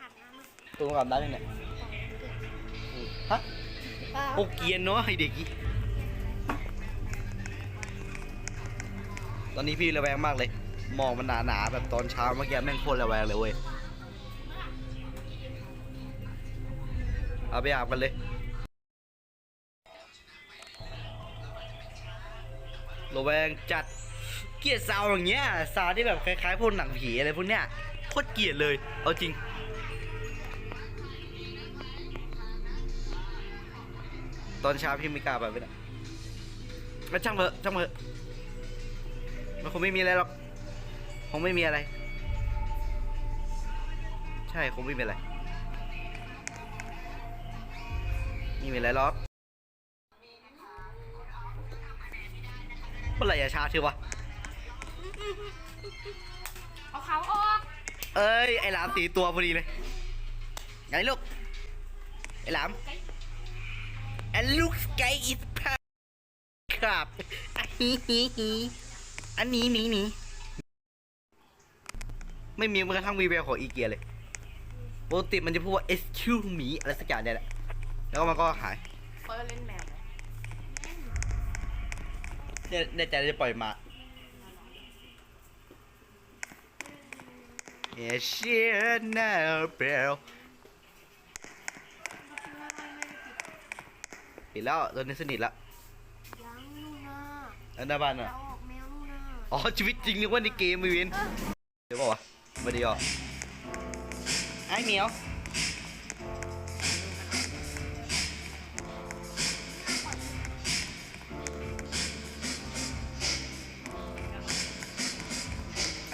อาบน้ำอะตัวกับน้ำยังไงของเกิดฮะเปล่าโอเกียนเนาะไอเด็กอีตอนนี้พี่ระแวงมากเลยหมองมันหนาๆแบบตอนเช้าเมื่อกี้แม่งโคตรระแวงเลยเว้ยเอาไปอาบกันเลยระแวงจัดเกลียดซาวอย่างเงี้ยซาวที่แบบคล้ายๆพวกหนังผีอะไรพวกเนี้ยโคตรเกลียดเลย เอาจริง ตอนเช้าพี่ไม่กล้าไปไม่ได้ก็ช่างเถอะช่างเถอะมันคงไม่มีอะไรหรอกคงไม่มีอะไร ใช่คงไม่มีอะไรไม่มีอะไรหรอกเมื่อไหร่จะชาร์จทีวะเอาเขาออก เอ้ย ไอ้หลามตีตัวพอดีเลยไงลูก ไอ้หลาม And look sky is purple ครับอันนี้นี้นี้อันนี้นี้นี้ไม่มีแม้กระทั่งวีแววของอีเกียเลยปกติมันจะพูดว่า excuse me อะไรสักอย่างเนี่ยแหละแล้วก็มันก็หายเปิดเล่นแมวเลยเนี่ยแน่ใจจะปล่อยมาเอเชียนาเบล ปิดแล้วตอนนี้สนิทแล้วยังนู่นน่ะแล้วหน้าบ้านเอาอะออกแมวนู่นน่ะอ๋อ ชีวิตจริงนึกว่าในเกมมีเวนเดี๋ยวบอกว่าไม่ได้ยอไอ้เหมียว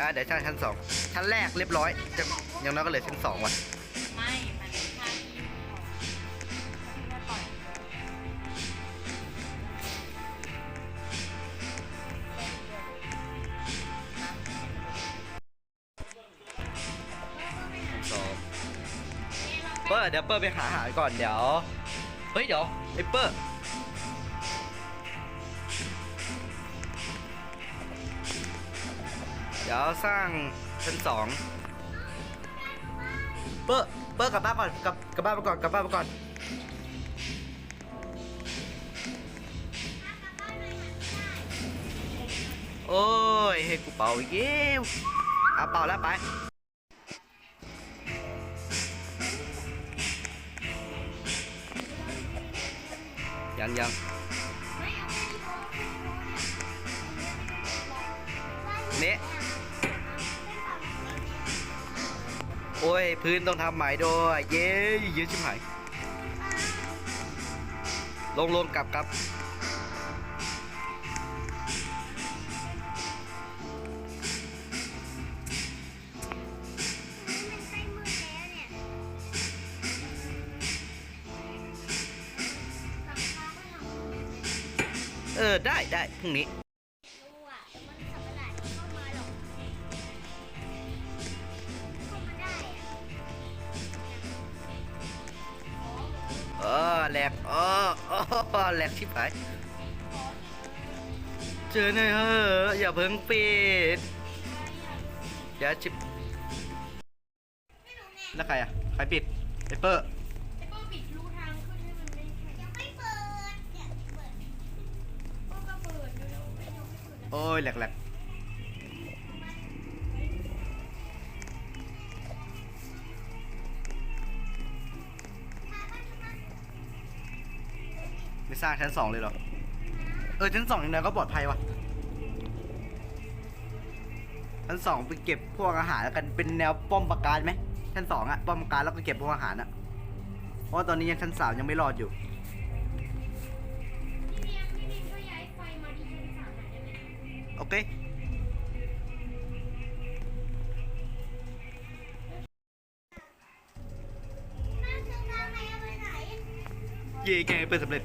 อะเดี๋ยวชั้นชั้นสองชั้นแรกเรียบร้อยจะยังน้อยก็เหลือชั้นสองว่ะ ร์เดี๋ยวเปอร์ไปหาอาหารก่อนเดี๋ยวเฮ้ยเดี๋ยวไอ้เปอร์เดี๋ยวสร้างชั้นสองเปอร์เปอร์กลับบ้านก่อนกลับกลับบ้านมาก่อนกลับบ้านมาก่อนโอ้ยให้กูเป่าอีกแล้เอาเป่าแล้วไป ยังยังเนี่ยโอ้ย พื้นต้องทำใหม่ด้วย เย้เยอะชิบหาย ลงลงกลับกลับ เออ ได้ได้พรุ่งนี้เออแหลกออเออแหลกชิบหายเจอหน่อยเฮ้ออย่าเพิ่งปิดอย่าชิบแล้วใครอะ ใครปิดไอเปอร์ โอ้ยแหลกแหลกไม่สร้างชั้นสองเลยเหรอ เออชั้นสองยังไงก็ปลอดภัยวะชั้นสองไปเก็บพวกอาหารแล้วกันเป็นแนวป้อมปราการไหมชั้นสองอะป้อมปราการแล้วก็เก็บพวกอาหารอะเพราะว่าตอนนี้ยังชั้นสามยังไม่รอดอยู่ โอเคแม่ซื้อน้ำไหนเอาไปไหนเย่แกเปิดสำเร็จ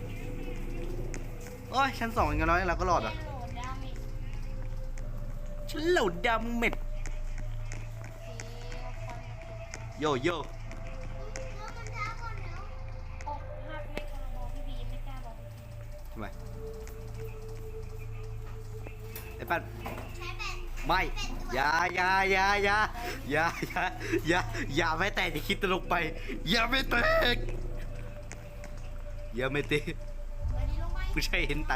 โอ้ยชั้นสองยังน้อยเราก็รอดอะโหลดดาวมิฉันเหล่าดำเม็ด โยโย่อกหัก ไอ้ปันใช้แบตไม่อย่าอย่าอย่าอย่าอย่าอย่าอย่าอย่าไม่แต่จะคิดตลกไป อย่าไม่แตกอย่าไม่เตะวันนี้ลงไปไม่ใช่เห็นไตล